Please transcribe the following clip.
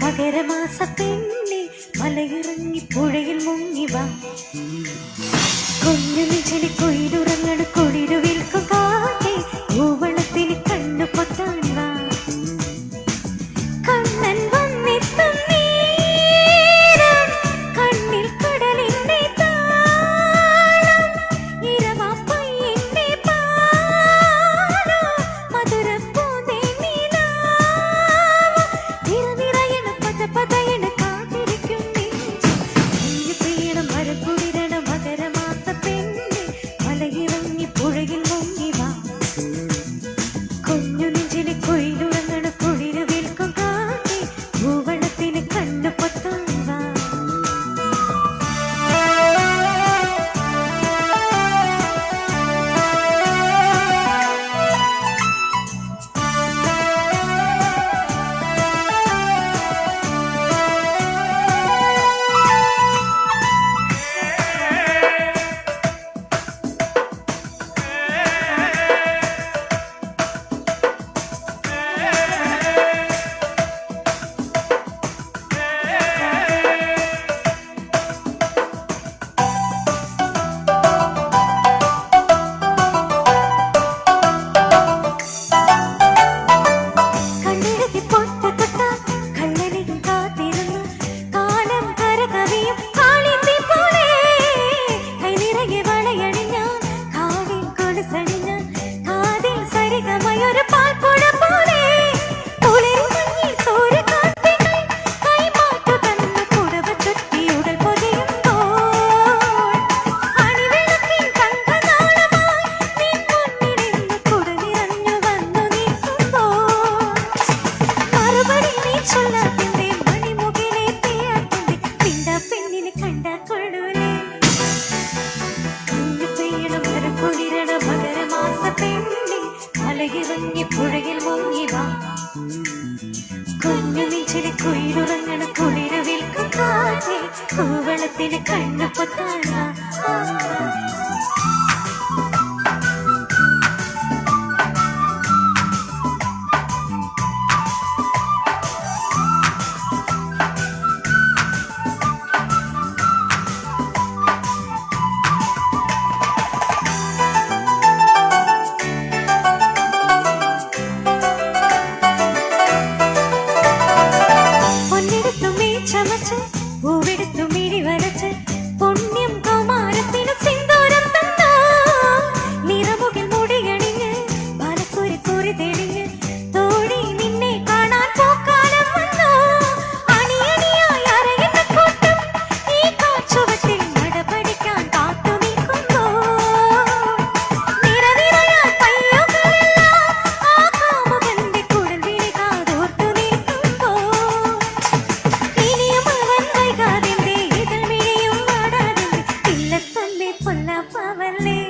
മകരമാസ പെണ്ണി മലയിറങ്ങി പുഴയിൽ മുങ്ങിവ കൊഞ്ഞു നിജനെ കൊയിലുറങ്ങണ കൊടിരു വിൽക്കുക பதைய പുഴകി വങ്ങി പുഴകിൽ മുങ്ങി വാ. കുഞ്ഞു നീച്ചിലെ കുയിലുറങ്ങണ കുളിരവിൽ വിൽക്കും കൂവളത്തിന് കണ്ണു மச்ச மச்ச and leave.